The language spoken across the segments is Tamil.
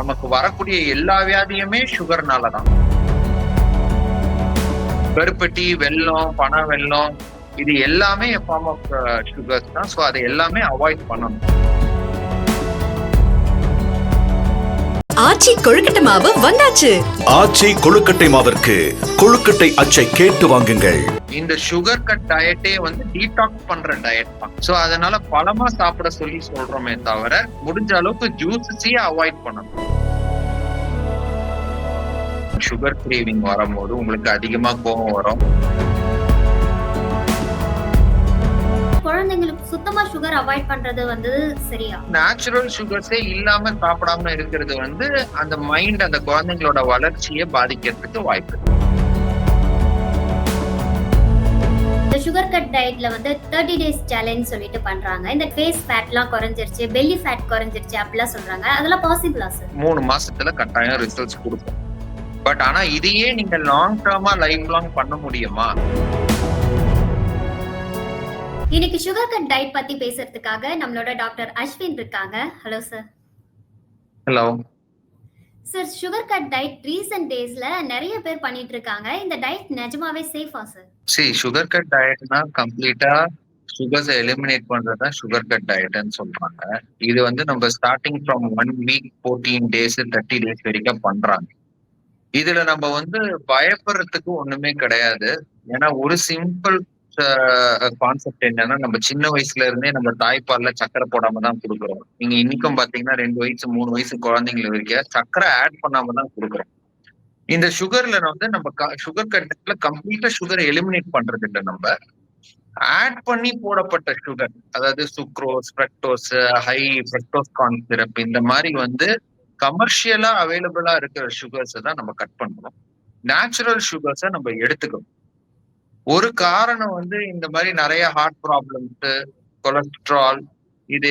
நமக்கு வரக்கூடிய எல்லா வியாதியுமே சுகர்னால தான் கருப்பட்டி வெல்லம் பனை வெல்லம் இது எல்லாமே ஃபார்ம் ஆஃப் சுகர்ஸ் தான். ஸோ அதை எல்லாமே அவாய்ட் பண்ணணும். ஆச்சி கொழுக்கட்டை மாவு வந்தாச்சு. ஆச்சி கொழுக்கட்டை மாவிற்கு கொழுக்கட்டை அச்சை கேட்டு வாங்குங்கள். இந்த சுகர் கட் டயட்டே வந்து டீடாக்ஸ் பண்ற டயட் தான். ஸோ அதனால பழமா சாப்பிட சொல்லி சொல்றோமே தவிர முடிஞ்ச அளவுக்கு ஜூஸஸையே அவாய்ட் பண்ணணும். சுகர் கிரேவிங் வரும்போது உங்களுக்கு அதிகமா கோவம் வரும். குழந்தைங்களுக்கு சுத்தமா சுகர் அவாய்ட் பண்றது வந்து சரியா? நேச்சுரல் சுகர்ஸே இல்லாம சாப்பிடாம இருக்கிறது வந்து அந்த மைண்ட் அந்த குழந்தைங்களோட வளர்ச்சியை பாதிக்கிறதுக்கு வாய்ப்பு இந்த சுகர் கட் டயட்ல வந்து தேர்ட்டி டேஸ் சேலஞ்ச் சொல்லிட்டு பண்றாங்க. இந்த ஃபேஸ் ஃபேட்லாம் குறைஞ்சிருச்சு பெல்லி ஃபேட் குறைஞ்சிருச்சு அப்படிலாம் சொல்றாங்க. அதெல்லாம் பாசிபிளா சார் மூணு மாசத்துல கட்டாயம் ரிசல்ட்ஸ் கொடுக்கும். பட் ஆனா இதையே நீங்க லாங் டேர்மா லைஃப் லாங் பண்ண முடியுமா? இன்னைக்கு சுகர் கட் டயட் பத்தி பேசுறதுக்காக நம்மளோட டாக்டர் அஸ்வின் இருக்காங்க. Hello sir hello sir sugar cut diet recent டேஸ்ல நிறைய பேர் பண்ணிட்டு இருக்காங்க. இந்த டயட் நிஜமாவே சேஃபா சார் சரி சுகர் கட் டயட்னா கம்ப்ளீட்டா சுகர்ஸை எலிமினேட் பண்றதுதான் சுகர் கட் டயட்னு சொல்றாங்க. இது வந்து நம்ம starting from one week fourteen days thirty days வரைக்கும் பண்றாங்க. இதுல நம்ம வந்து பயப்படுறதுக்கு ஒண்ணுமே கிடையாது. ஏன்னா ஒரு சிம்பிள் கான்செப்ட் என்னன்னா நம்ம சின்ன வயசுல இருந்தே நம்ம தாய்ப்பால்ல சக்கரை போடாம தான் கொடுக்குறோம். நீங்க இன்னைக்கும் பாத்தீங்கன்னா ரெண்டு வயசு மூணு வயசு குழந்தைங்களுக்கு இருக்க சக்கரை ஆட் பண்ணாம தான் கொடுக்குறோம். இந்த சுகர்ல வந்து நம்ம சுகர் கண்டென்ட்ல கம்ப்ளீட்டா சுகரை எலிமினேட் பண்றது இல்லை நம்ம. ஆட் பண்ணி போடப்பட்ட சுகர் அதாவது sucrose fructose high fructose corn syrup இந்த மாதிரி வந்து கமர்ஷியலா அவைலபிளா இருக்கிற சுகர்ஸை தான் நம்ம கட் பண்ணுறோம் நேச்சுரல் சுகர்ஸை நம்ம எடுத்துக்கணும். ஒரு காரணம் வந்து இந்த மாதிரி நிறைய ஹார்ட் ப்ராப்ளம்ஸ் கொலஸ்ட்ரால் இது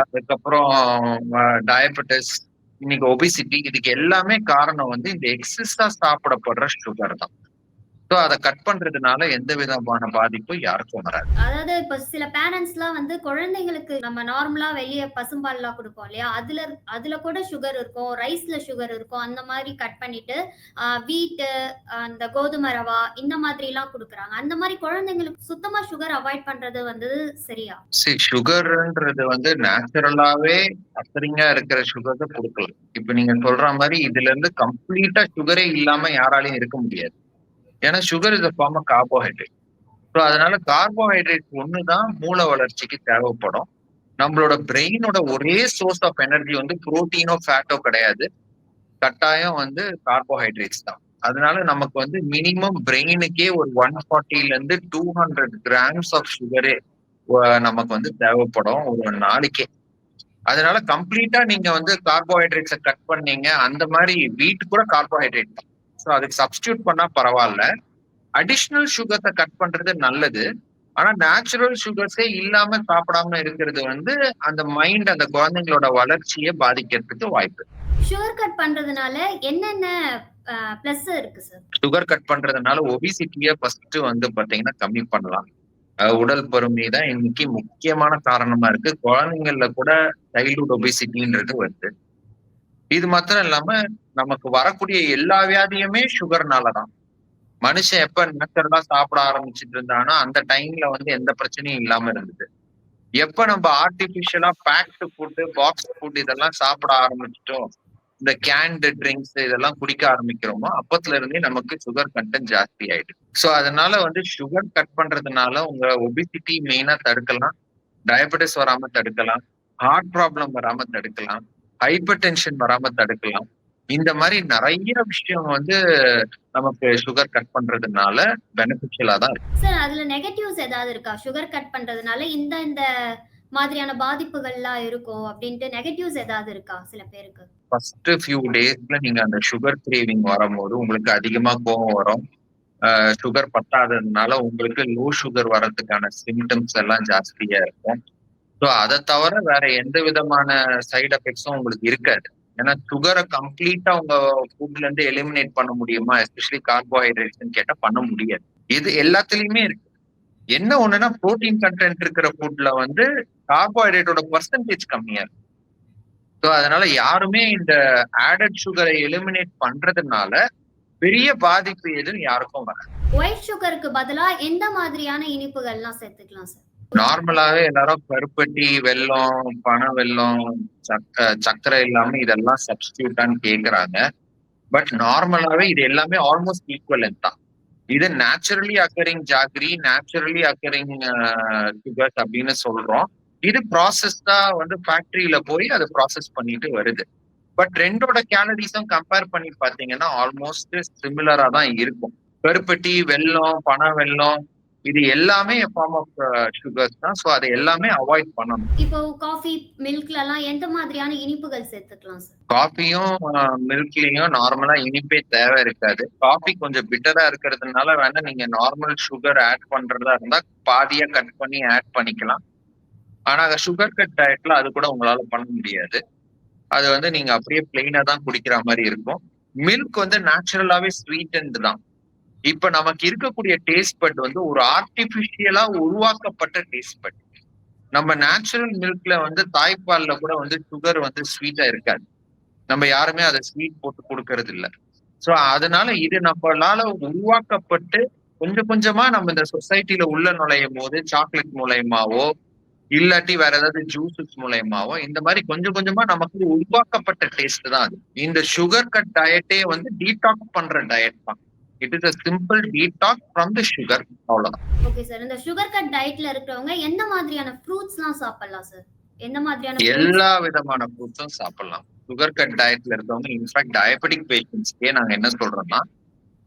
அதுக்கப்புறம் டயபெட்டிஸ் இன்னைக்கு ஒபிசிட்டி இதுக்கு எல்லாமே காரணம் வந்து இந்த எக்ஸஸா சாப்பிடப்படுற சுகர் தான். ஸோ அதை கட் பண்றதுனால எந்த விதமான பாதிப்பும் யாருக்கும் வராது. அதாவது இப்ப சில பேரண்ட்ஸ்லாம் வந்து குழந்தைங்களுக்கு நம்ம நார்மலா வெளியே பசும்பால்லாம் கொடுப்போம் இல்லையா? அதுல அதுல கூட சுகர் இருக்கும். ரைஸ்ல சுகர் இருக்கும். அந்த மாதிரி கட் பண்ணிட்டு வீட்டு அந்த கோதுமை ரவா இந்த மாதிரி எல்லாம் கொடுக்குறாங்க. அந்த மாதிரி குழந்தைங்களுக்கு சுத்தமா சுகர் அவாய்ட் பண்றது வந்து சரியா? சரி சுகர்ன்றது வந்து நேச்சுரலாவே அசரிங்கா இருக்கிற சுகர் கொடுக்கலாம் இப்ப நீங்க சொல்ற மாதிரி இதுல இருந்து கம்ப்ளீட்டா சுகரே இல்லாம யாராலையும் இருக்க முடியாது. ஏன்னா sugar is form of carbohydrate so அதனால கார்போஹைட்ரேட் தான் மூளை வளர்ச்சிக்கு தேவைப்படும். நம்மளோட பிரெயினோட ஒரே சோர்ஸ் ஆஃப் எனர்ஜி வந்து புரோட்டீனோ ஃபேட்டோ கிடையாது. கட்டாயம் வந்து கார்போஹைட்ரேட்ஸ் தான். அதனால நமக்கு வந்து மினிமம் பிரெயினுக்கே ஒரு ஒன் ஃபார்ட்டில இருந்து டூ ஹண்ட்ரட் கிராம்ஸ் ஆஃப் சுகரே நமக்கு வந்து தேவைப்படும் ஒரு நாளைக்கே. அதனால கம்ப்ளீட்டா நீங்க வந்து கார்போஹைட்ரேட்ஸை கட் பண்ணீங்க அந்த மாதிரி வீட்டு கூட கார்போஹைட்ரேட் தான். ஸோ அதுக்கு சப்ஸ்டியூட் பண்ணா பரவாயில்ல. அடிஷ்னல் சுகர்ஸை கட் பண்றது நல்லது. ஆனா நேச்சுரல் சுகர்ஸே இல்லாம சாப்பிடாம இருக்கிறது வந்து அந்த மைண்ட் அந்த குழந்தைங்களோட வளர்ச்சியை பாதிக்கிறதுக்கு வாய்ப்பு. சுகர் கட் பண்றதுனால என்னென்ன பிளஸ் இருக்கு சார் சுகர் கட் பண்றதுனால ஒபிசிட்டியை ஃபர்ஸ்ட் வந்து பாத்தீங்கன்னா கம்மி பண்ணலாம். உடல் பருமனி தான் இன்னைக்கு முக்கியமான காரணமா இருக்கு. குழந்தைங்கள்ல கூட சைல்ட்ஹுட் ஒபிசிட்டின்றது வருது. இது மாத்திரம் இல்லாம நமக்கு வரக்கூடிய எல்லா வியாதியுமே சுகர்னால தான் மனுஷன் எப்ப நேச்சுரலா சாப்பிட ஆரம்பிச்சிட்டு இருந்தானோ அந்த டைம்ல வந்து எந்த பிரச்சனையும் இல்லாம இருந்தது. எப்ப நம்ம ஆர்டிபிஷியலா பேக்டு ஃபுட்டு பாக்ஸ் ஃபுட் இதெல்லாம் சாப்பிட ஆரம்பிச்சிட்டோம் இந்த கேன்டு ட்ரிங்க்ஸ் இதெல்லாம் குடிக்க ஆரம்பிக்கிறோமோ அப்பத்துல இருந்தே நமக்கு சுகர் கண்டென்ட் ஜாஸ்தி ஆயிடுது. ஸோ அதனால வந்து சுகர் கட் பண்றதுனால உங்க ஒபிசிட்டி மெயினா தடுக்கலாம் டயபெட்டிஸ் வராம தடுக்கலாம் ஹார்ட் ப்ராப்ளம் வராம தடுக்கலாம் ஹைப்பர் டென்ஷன் வராம தடுக்கலாம் இந்த மாதிரி நிறைய விஷயம் வந்து நமக்கு சுகர் கட் பண்றதுனால பெனிஃபிஷியலா தான் இருக்கு. சார் அதுல நெகட்டிவ்ஸ் ஏதாவது இருக்கா? சுகர் கட் பண்றதுனால இந்த இந்த மாதிரியான பாதிப்புகள்லாம் இருக்கும் அப்படின்ட்டு நெகட்டிவ்ஸ் ஏதாவது இருக்கா சில பேருக்கு? ஃபர்ஸ்ட் ஃபியூ டேஸ்ல நீங்க அந்த சுகர் கிரேவிங் வரும்போது உங்களுக்கு அதிகமா கோவம் வரும். சுகர் பத்தாததுனால உங்களுக்கு லோ சுகர் வர்றதுக்கான சிம்டம்ஸ் எல்லாம் ஜாஸ்தியா இருக்கும். ஸோ அதை தவிர வேற எந்த விதமான சைடு எஃபெக்ட்ஸும் உங்களுக்கு இருக்காது. ஏன்னா சுகரை கம்ப்ளீட்டா உங்க ஃபுட்ல இருந்து எலிமினேட் பண்ண முடியுமா? எஸ்பெஷலி கார்போஹைட்ரேட்ஸ் கேட்டா பண்ண முடியாது. இது எல்லாத்துலயுமே இருக்கு. என்ன ஒண்ணுன்னா புரோட்டீன் கண்டென்ட் இருக்கிற ஃபுட்ல வந்து கார்போஹைட்ரேட்டோட பர்சன்டேஜ் கம்மியா இருக்கு. ஸோ அதனால யாருமே இந்த ஆடட் சுகரை எலிமினேட் பண்றதுனால பெரிய பாதிப்பு எதுன்னு யாருக்கும் வராது. ஒயிட் சுகருக்கு பதிலா எந்த மாதிரியான இனிப்புகள்லாம் சேர்த்துக்கலாம் சார் நார்மலாவே எல்லாரும் கருப்பட்டி வெல்லம் பனை வெல்லம் சக்க சக்கரை இல்லாம இதெல்லாம் சப்ஸ்டியூட்டான்னு கேக்குறாங்க. பட் நார்மலாவே இது எல்லாமே ஆல்மோஸ்ட் ஈக்குவலன்ட் தான். இது naturally occurring jaggery naturally occurring sugars அப்படின்னு சொல்றோம். இது ப்ராசஸ்டா வந்து ஃபேக்டரியில போய் அதை ப்ராசஸ் பண்ணிட்டு வருது. பட் ரெண்டோட கேலரிஸும் கம்பேர் பண்ணி பாத்தீங்கன்னா ஆல்மோஸ்ட் சிமிலரா தான் இருக்கும். கருப்பட்டி வெல்லம் பனை வெல்லம் இது எல்லாமே ஃபார்ம் ஆஃப் சுகர்ஸ் தான். ஸோ அதை எல்லாமே அவாய்ட் பண்ணணும். இப்போ காஃபி மில்க்ல எல்லாம் எந்த மாதிரியான இனிப்புகள் சேர்த்துக்கலாம் சார் காஃபியும் மில்க்லயும் நார்மலா இனிப்பே தேவை இருக்காது. காஃபி கொஞ்சம் பிட்டரா இருக்கிறதுனால வேணா நீங்க நார்மல் சுகர் ஆட் பண்றதா இருந்தா பாதியா கட் பண்ணி ஆட் பண்ணிக்கலாம். ஆனா சுகர் கட் டயட்ல அது கூட உங்களால பண்ண முடியாது. அது வந்து நீங்க அப்படியே பிளெயினா தான் குடிக்கிற மாதிரி இருக்கும். மில்க் வந்து நேச்சுரலாவே ஸ்வீட் தான். இப்ப நமக்கு இருக்கக்கூடிய டேஸ்ட் பட் வந்து ஒரு ஆர்டிபிஷியலா உருவாக்கப்பட்ட டேஸ்ட் பட் நம்ம நேச்சுரல் மில்க்ல வந்து தாய்ப்பால்ல கூட வந்து சுகர் வந்து ஸ்வீட்டா இருக்காது. நம்ம யாருமே அதை ஸ்வீட் போட்டு கொடுக்கறது இல்லை ஸோ அதனால இது நம்மளால உருவாக்கப்பட்டு கொஞ்சம் கொஞ்சமா நம்ம இந்த சொசைட்டில உள்ள நுழையும் போது சாக்லேட் மூலயமாவோ இல்லாட்டி வேற ஏதாவது ஜூசஸ் மூலயமாவோ இந்த மாதிரி கொஞ்சம் கொஞ்சமா நமக்கு உருவாக்கப்பட்ட டேஸ்ட் தான் அது. இந்த சுகர் கட் டயட்டே வந்து டீடாக்ஸ் பண்ற டயட் தான். It is a simple detox from the sugar அவ்வளவுதான். ஓகே சார் இந்த சுகர் கட் டயட்ல இருக்கிறவங்க எந்த மாதிரியான ஃப்ரூட்ஸ்லாம் சாப்பிடலாம் சார் எந்த மாதிரியான? எல்லா விதமான ஃப்ரூட்ஸும் சாப்பிடலாம். சுகர் கட் டயட்ல இருக்கவங்க இன்ஃபேக்ட் டயபெட்டிக் பேஷண்ட்ஸ்க்கே நாங்க என்ன சொல்றோம்னா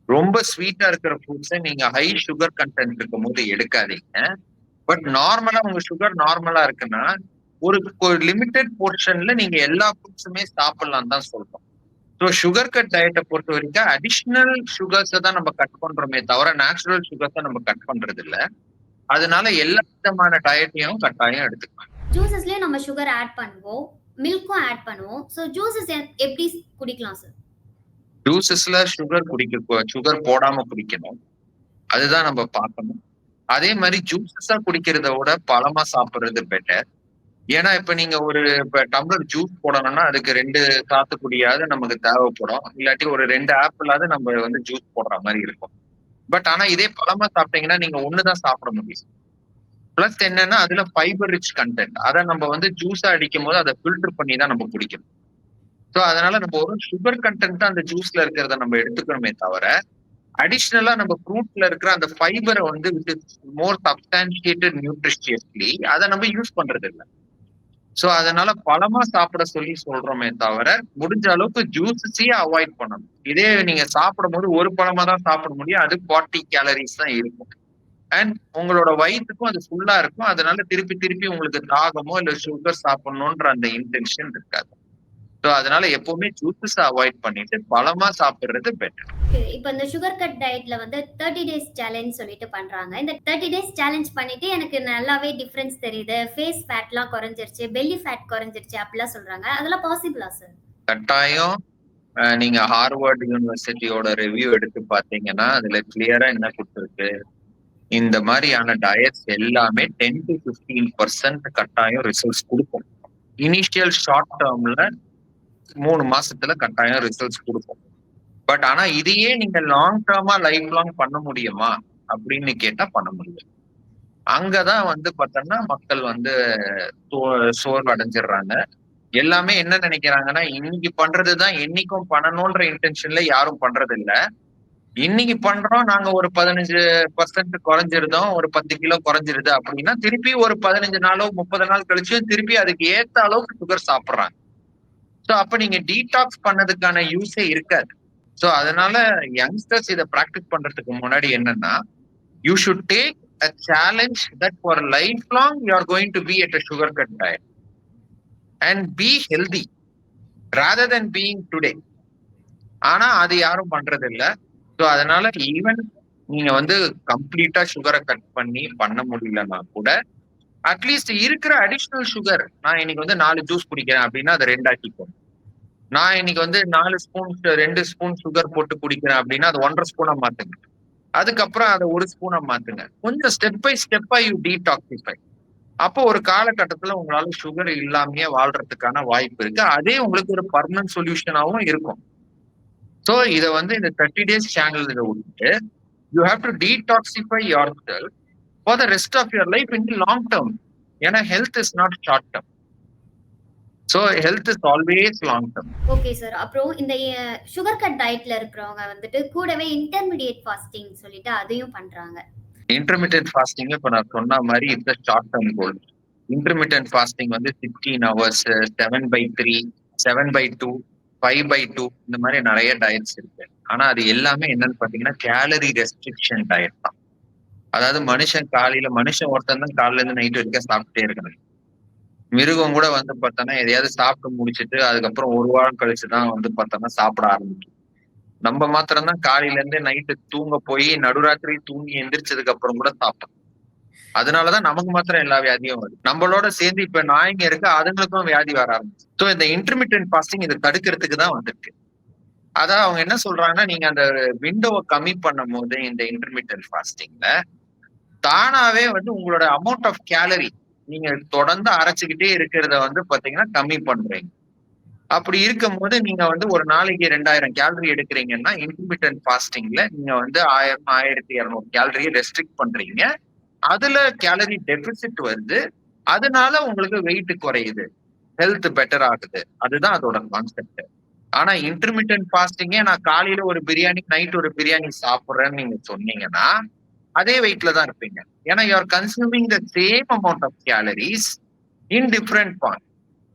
ரொம்ப ஸ்வீட்டா இருக்கிற ஃப்ரூட்ஸை நீங்க ஹை சுகர் கண்டென்ட் இருக்கும் போது எடுக்காதீங்க பட் நார்மலா உங்க சுகர் நார்மலா இருக்குன்னா ஒரு லிமிடெட் போர்ஷன்ல நீங்க எல்லா ஃப்ரூட்ஸுமே சாப்பிடலாம் தான் சொல்றோம். ஸோ சுகர் கட் டயட்டை பொறுத்த வரைக்கும் அடிஷ்னல் சுகர்ஸை தான் நம்ம கட் பண்றோமே தவிர நேச்சுரல் சுகர்ஸை நம்ம கட் பண்றது இல்ல அதனால எல்லா விதமான டயட்டையும் கட்டாயம் எடுத்துக்கலாம். ஜூசஸ்லயே நம்ம சுகர் ஆட் பண்ணுவோம் மில்க்கும் ஆட் பண்ணுவோம். ஸோ ஜூசஸ் எப்படி குடிக்கலாம் சார் ஜூசஸ்ல சுகர் குடிக்க சுகர் போடாம குடிக்கணும். அதுதான் நம்ம பார்க்கணும். அதே மாதிரி ஜூசஸா குடிக்கிறத விட பழமா சாப்பிடுறது பெட்டர் ஏன்னா இப்ப நீங்க ஒரு இப்ப டம்ளர் ஜூஸ் போடணும்னா அதுக்கு ரெண்டு சாத்துக்குடியாவது நமக்கு தேவைப்படும். இல்லாட்டி ஒரு ரெண்டு ஆப்பிளாவது நம்ம வந்து ஜூஸ் போடுற மாதிரி இருக்கும். பட் ஆனா இதே பழமா சாப்பிட்டீங்கன்னா நீங்க ஒண்ணுதான் சாப்பிட முடியும். பிளஸ் என்னன்னா அதுல ஃபைபர் ரிச் கண்டென்ட் அதை நம்ம வந்து ஜூஸா அடிக்கும் போது அதை ஃபில்டர் பண்ணி தான் நம்ம குடிக்கணும். ஸோ அதனால நம்ம ஒரு சுகர் கண்டென்ட் தான் அந்த ஜூஸ்ல இருக்கிறத நம்ம எடுத்துக்கணுமே தவிர அடிஷ்னலா நம்ம ஃப்ரூட்ல இருக்கிற அந்த ஃபைபரை வந்து வித் மோர் சப்ஸ்டான்சியேட்டட் நியூட்ரிஷியஸ்லி அதை நம்ம யூஸ் பண்றது இல்லை சோ அதனால பழமா சாப்பிட சொல்லி சொல்றோமே தவிர முடிஞ்ச அளவுக்கு ஜூஸஸையே அவாய்ட் பண்ணணும். இதே நீங்க சாப்பிடும் போது ஒரு பழமா தான் சாப்பிட முடியும். அது ஃபார்ட்டி கேலரிஸ் தான் இருக்கும். அண்ட் உங்களோட வயிற்றுக்கும் அது ஃபுல்லா இருக்கும். அதனால திருப்பி திருப்பி உங்களுக்கு தாகமோ இல்ல சுகர் சாப்பிடணுன்ற அந்த இன்டென்ஷன் இருக்காது. ஸோ அதனால எப்பவுமே ஜூஸஸ் அவாய்ட் பண்ணிட்டு பழமா சாப்பிடுறது பெட்டர் இப்போ இந்த சுகர் கட் டயட்ல வந்து தேர்ட்டி டேஸ் சேலஞ்ச் சொல்லிட்டு பண்றாங்க. இந்த தேர்ட்டி டேஸ் சேலஞ்ச் பண்ணிட்டு எனக்கு நல்லாவே டிஃபரன்ஸ் தெரியுது. ஃபேஸ் ஃபேட்லாம் குறைஞ்சிருச்சு பெல்லி ஃபேட் குறைஞ்சிருச்சு அப்படிலாம் சொல்றாங்க. அதெல்லாம் பாசிபிளா சார் கட்டாயம். நீங்க ஹார்வர்ட் யூனிவர்சிட்டியோட ரிவ்யூ எடுத்து பாத்தீங்கன்னா அதுல கிளியரா என்ன கொடுத்துருக்கு? இந்த மாதிரியான டயட்ஸ் எல்லாமே டென் டு பிப்டீன் பர்சன்ட் கட்டாயம் ரிசல்ட்ஸ் கொடுக்கும். இனிஷியல் ஷார்ட் டேர்ம்ல மூணு மாசத்துல கட்டாயம் ரிசல்ட்ஸ் கொடுக்கும். பட் ஆனா இதையே நீங்க லாங் டேர்மா லைஃப் லாங் பண்ண முடியுமா? அப்படின்னு கேட்டா பண்ண முடியும் அங்கதான் வந்து பார்த்தோம்னா மக்கள் வந்து சோர்வு அடைஞ்சிடுறாங்க எல்லாமே என்ன நினைக்கிறாங்கன்னா இன்னைக்கு பண்றதுதான் என்னைக்கும் பண்ணணும்ன்ற இன்டென்ஷன்ல யாரும் பண்றது இல்ல இன்னைக்கு பண்றோம் நாங்க ஒரு பதினஞ்சு பர்சன்ட் குறைஞ்சிருந்தோம் ஒரு பத்து கிலோ குறைஞ்சிருது அப்படின்னா திருப்பி ஒரு பதினஞ்சு நாளோ முப்பது நாள் கழிச்சு திருப்பி அதுக்கு ஏத்த அளவுக்கு சுகர் சாப்பிடுறாங்க. சோ அப்ப நீங்க டீடாக்ஸ் பண்ணதுக்கான யூஸே இருக்காது. சோ அதனால யங்ஸ்டர்ஸ் இதை ப்ராக்டிஸ் பண்றதுக்கு முன்னாடி என்னன்னா you should take a challenge that for life long you are going to be at a sugar cut diet and be healthy rather than being today ஆனா அது யாரும் பண்றது இல்லை ஸோ அதனால ஈவன் நீங்க வந்து கம்ப்ளீட்டா சுகரை கட் பண்ணி பண்ண முடியலன்னா கூட அட்லீஸ்ட் இருக்கிற அடிஷ்னல் சுகர் நான் இன்னைக்கு வந்து நாலு ஜூஸ் குடிக்கிறேன் அப்படின்னா அதை ரெண்டாக்கிக்கோங்க. நான் இன்னைக்கு வந்து நாலு ஸ்பூன் ரெண்டு ஸ்பூன் சுகர் போட்டு குடிக்கிறேன் அப்படின்னா அது ஒன்றரை ஸ்பூனா மாத்துங்க. அதுக்கப்புறம் அதை ஒரு ஸ்பூனா மாத்துங்க. கொஞ்சம் ஸ்டெப் பை ஸ்டெப்பா யூ டீடாக்சிஃபை அப்போ ஒரு காலகட்டத்துல உங்களால சுகர் இல்லாமயே வாழ்றதுக்கான வாய்ப்பு இருக்கு. அதே உங்களுக்கு ஒரு பர்மனன்ட் சொல்யூஷனாகவும் இருக்கும். ஸோ இதை வந்து இந்த தேர்ட்டி டேஸ் சேனல் இதை விட்டு you have to detoxify yourself for the rest of your life in long term ஏன்னா health is not short term so health is always long term okay sir அப்புறம் இந்த சுகர் கட் டயட்ல இருக்கிறவங்க வந்துட்டு கூடவே இன்டர்மீடியட் ஃபாஸ்டிங் சொல்லிட்டு அதையும் பண்றாங்க. இன்டர்மீடியன்ட் ஃபாஸ்டிங் இப்ப நான் சொன்ன மாதிரி it's short term goal intermittent fasting வந்து sixteen hours seven by three seven by two five by two இந்த மாதிரி நிறைய டயட்ஸ் இருக்கு. ஆனா அது எல்லாமே என்னன்னு பாத்தீங்கன்னா கேலரி ரெஸ்ட்ரிக்ஷன் டயட் தான். அதாவது மனுஷன் காலையில மனுஷன் ஒருத்தன் தான் காலையில இருந்து நைட் வரைக்கும் சாப்பிட்டே இருக்கணும். மிருகம் கூட வந்து பார்த்தோன்னா எதையாவது சாப்பிட்டு முடிச்சிட்டு அதுக்கப்புறம் ஒரு வாரம் கழிச்சு தான் வந்து பார்த்தோன்னா சாப்பிட ஆரம்பிக்கும். நம்ம மாத்திரம் தான் காலையில இருந்து நைட்டு தூங்க போய் நடுராத்திரி தூங்கி எந்திரிச்சதுக்கு அப்புறம் கூட சாப்பிடும் அதனாலதான் நமக்கு மாத்திரம் எல்லா வியாதியும் வருது. நம்மளோட சேர்ந்து இப்ப நாய்ங்க இருக்கு அதுங்களுக்கும் வியாதி வர ஆரம்பிச்சு. ஸோ இந்த இன்டர்மீடியன்ட் பாஸ்டிங் இதை தடுக்கிறதுக்கு தான் வந்திருக்கு. அதான் அவங்க என்ன சொல்றாங்கன்னா நீங்க அந்த விண்டோவை கம்மி பண்ணும் போது இந்த இன்டர்மீடியன்ட் பாஸ்டிங்ல தானாவே வந்து உங்களோட அமௌண்ட் ஆஃப் கேலரி நீங்க தொடர்ந்து அரைச்சுக்கிட்டே இருக்கிறத வந்து பாத்தீங்கன்னா கம்மி பண்றீங்க. அப்படி இருக்கும் போது நீங்க வந்து ஒரு நாளைக்கு ரெண்டாயிரம் கேலரி எடுக்கிறீங்கன்னா இன்டர்மீடியன்ட் ஃபாஸ்டிங்ல நீங்க வந்து ஆயிரம் ஆயிரத்தி இரநூறு கேலரியை ரெஸ்ட்ரிக்ட் பண்றீங்க. அதுல கேலரி டெபிசிட் வருது அதனால உங்களுக்கு வெயிட் குறையுது. ஹெல்த் பெட்டர் ஆகுது. அதுதான் அதோட கான்செப்ட் ஆனா இன்டர்மீடியன்ட் பாஸ்டிங்கே நான் காலையில ஒரு பிரியாணி நைட் ஒரு பிரியாணி சாப்பிடுறேன்னு நீங்க சொன்னீங்கன்னா அதே வெயிட்ல தான் இருப்பீங்க. ஏன்னா you are consuming the same amount of calories in different form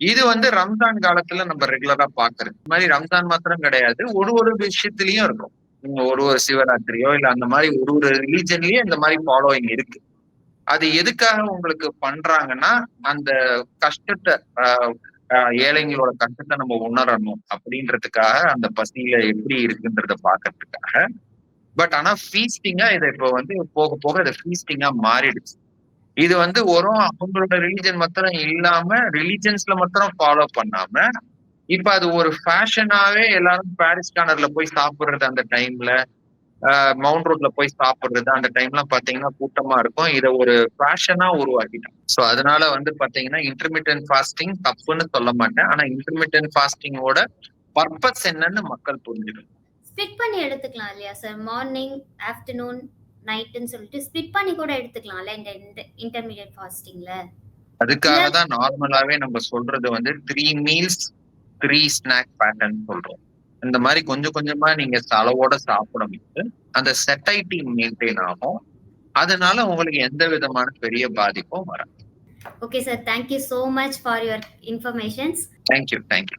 இது வந்து ரம்ஜான் காலத்துல நம்ம ரெகுலரா பாக்குறது. இது மாதிரி ரம்ஜான் மாத்திரம் கிடையாது. ஒரு ஒரு விஷயத்திலயும் இருக்கும். நீங்க ஒரு ஒரு சிவராத்திரியோ இல்ல அந்த மாதிரி ஒரு ஒரு ரிலீஜன்லயும் இந்த மாதிரி ஃபாலோயிங் இருக்கு. அது எதுக்காக உங்களுக்கு பண்றாங்கன்னா அந்த கஷ்டத்தை ஆஹ், ஆஹ், ஏழைங்களோட கஷ்டத்தை நம்ம உணரணும் அப்படின்றதுக்காக அந்த பசியில எப்படி இருக்குன்றத பாக்குறதுக்காக பட் ஆனா ஃபீஸ்டிங்கா இதை இப்போ வந்து போக போக இதை ஃபீஸ்டிங்கா மாறிடுச்சு. இது வந்து ஒரு அவங்களோட ரிலீஜன் மாத்திரம் இல்லாம ரிலீஜன்ஸ்ல மாத்திரம் ஃபாலோ பண்ணாம இப்ப அது ஒரு ஃபேஷனாவே எல்லாரும் பாரிஸ் கார்னர்ல போய் சாப்பிடுறது அந்த டைம்ல மவுண்ட் ரோட்ல போய் சாப்பிடுறது அந்த டைம்லாம் பாத்தீங்கன்னா கூட்டமா இருக்கும். இதை ஒரு ஃபேஷனா உருவாக்கிட்டாங்க. ஸோ அதனால வந்து பாத்தீங்கன்னா இன்டர்மீடியன் ஃபாஸ்டிங் தப்புன்னு சொல்ல மாட்டேன். ஆனா இன்டர்மீடியன் ஃபாஸ்டிங்கோட பர்பஸ் என்னன்னு மக்கள் புரிஞ்சுக்கணும். ஸ்பிட் பண்ணி எடுத்துக்கலாம் இல்லையா சார் மார்னிங் ஆஃப்டர்நூன் நைட்டுன்னு சொல்லிட்டு ஸ்பிட் பண்ணி கூட எடுத்துக்கலாம்ல இந்த இன்டர்மீடியட் ஃபாஸ்டிங்ல அதுக்காக தான் நார்மலாவே நம்ம சொல்றது வந்து three meals three snack pattern சொல்றோம். இந்த மாதிரி கொஞ்சம் கொஞ்சமா நீங்க அளவோட சாப்பிடும்போது அந்த செட்டைட்டி மெயின்டைன் ஆகும். அதனால உங்களுக்கு எந்த விதமான பெரிய பாதிப்பும் வராது. Okay sir thank you so much for your informations thank you thank you